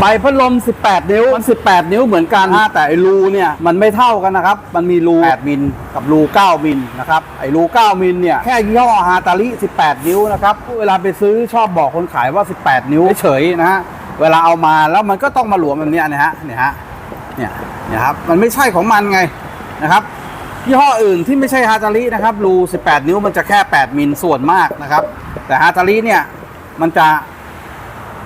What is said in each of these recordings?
ใบพัดลม 18 นิ้ว มัน 18 นิ้วเหมือนกันนะแต่ไอ้รูเนี่ยมันไม่เท่ากันนะครับ มันมีรู 8 มิลกับรู 9 มิลนะครับ ไอ้รู 9 มิลเนี่ยแค่ยี่ห้อฮาตาลิ18 นิ้วนะครับ เวลาไปซื้อชอบบอกคนขายว่า 18 นิ้วเฉยๆนะฮะ เวลาเอามาแล้วมันก็ต้องมาหลวมแบบเนี้ยนะฮะ เนี่ยฮะ เนี่ยเนี่ยครับ มันไม่ใช่ของมันไงนะครับยี่ห้ออื่นที่ไม่ใช่ฮาตาลินะครับรู 18 นิ้วมันจะแค่ 8 มิลส่วนมากนะครับ แต่ฮาตาลิเนี่ยมันจะ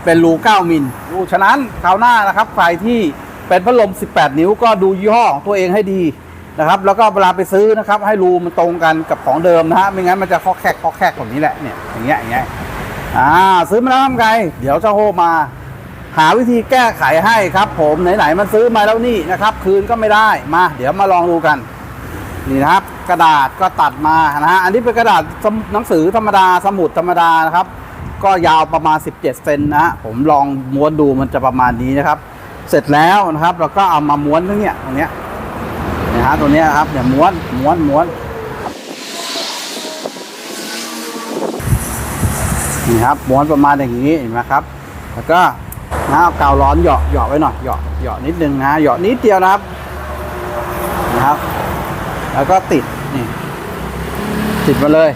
เป็นรู 9 มิลรูฉะนั้นคราวหน้านะครับใครที่เป็นพัดลม 18 นิ้วก็ดูยี่ห้อของตัวเองให้ดีนะครับ แล้วก็เวลาไปซื้อนะครับ ให้รูมันตรงกันกับของเดิมนะฮะไม่งั้นมันจะข้อแคกข้อแคกแบบนี้แหละเนี่ยอย่างเงี้ยอย่างเงี้ยอ่าซื้อมาแล้วทำไงเดี๋ยวเจ้าโฮมา หาวิธีแก้ไขให้ครับ ผมไหนๆมันซื้อมาแล้วนี่นะครับ คืนก็ไม่ได้มา เดี๋ยวมาลองดูกันนี่นะครับ กระดาษก็ตัดมานะฮะอันนี้เป็นกระดาษหนังสือธรรมดาสมุดธรรมดานะครับ ก็ยาวประมาณ 17 เซนนะฮะผมลองม้วนดูมันจะประมาณนี้นะครับ เสร็จแล้วนะครับเราก็เอามาม้วนตรงเนี้ยตรงเนี้ยนะฮะตรงเนี้ยครับเนี่ยม้วนม้วนม้วนนี่ครับม้วนประมาณอย่างนี้เห็นไหมครับ แล้วก็นะเอากาวร้อนเหยาะเหยาะไว้หน่อยเหยาะเหยาะนิดนึงนะเหยาะนิดเดียวนะครับนะครับ แล้วก็ติดนี่ติดมาเลย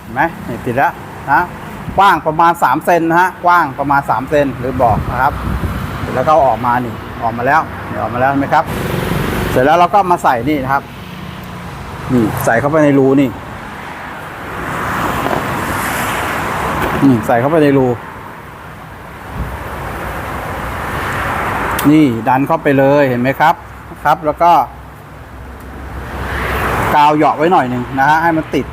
เห็นไหมนี่ติดแล้วนะ กว้างประมาณ3เซนนะฮะกว้างประมาณ3เซนหรือบอกนะครับ แล้วก็ออกมานี่ออกมาแล้วนี่ออกมาแล้วเห็นไหมครับ เสร็จแล้วเราก็มาใส่นี่นะครับนี่ใส่เข้าไปในรูนี่นี่ใส่เข้าไปในรูนี่ดันเข้าไปเลยเห็นไหมครับครับ แล้วก็ กาวเหยาะไว้หน่อยหนึ่งนะฮะให้มันติด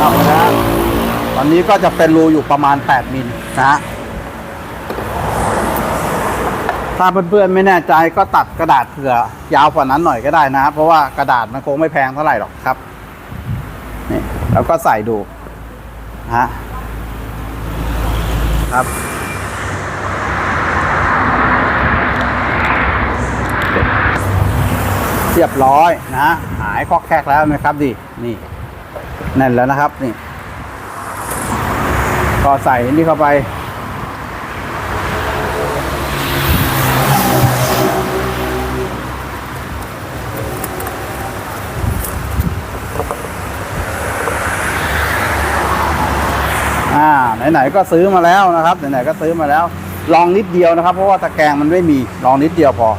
ครับนะฮะตอ นนี้ก็จะเป็นรูอยู่ประมาณ 8 มิลนะฮะถ้าเพื่อนๆไม่แน่ใจก็ตัดกระดาษเผื่อยาวกว่านั้นหน่อยก็ได้นะครับเพราะว่ากระดาษมันคงไม่แพงเท่าไหร่หรอกครับนี่แล้วก็ใส่ดูนะฮะครับ เรียบร้อยนะ หายคอกแคกแล้วไหมครับดินี่แน่นแล้วนะครับนี่ ก็ใส่นี่เข้าไป อ่า ไหนๆก็ซื้อมาแล้วนะครับ ไหนๆก็ซื้อมาแล้ว ลองนิดเดียวนะครับ เพราะว่าตะแกรงมันไม่มี ลองนิดเดียวพอ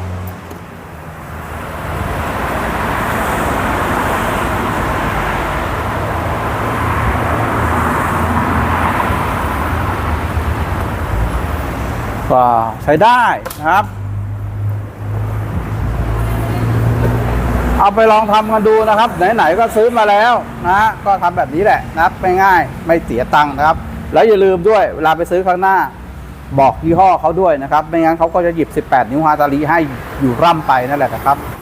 ก็ใช้ได้นะครับ เอาไปลองทำกันดูนะครับ ไหนๆก็ซื้อมาแล้วนะก็ทำแบบนี้แหละนะครับง่ายๆไม่เสียตังค์นะครับ แล้วอย่าลืมด้วยเวลาไปซื้อข้างหน้าบอกยี่ห้อเขาด้วยนะครับ ไม่งั้นเขาก็จะหยิบ 18 นิ้วฮาตาลีให้อยู่ร่ำไปนั่นแหละนะครับ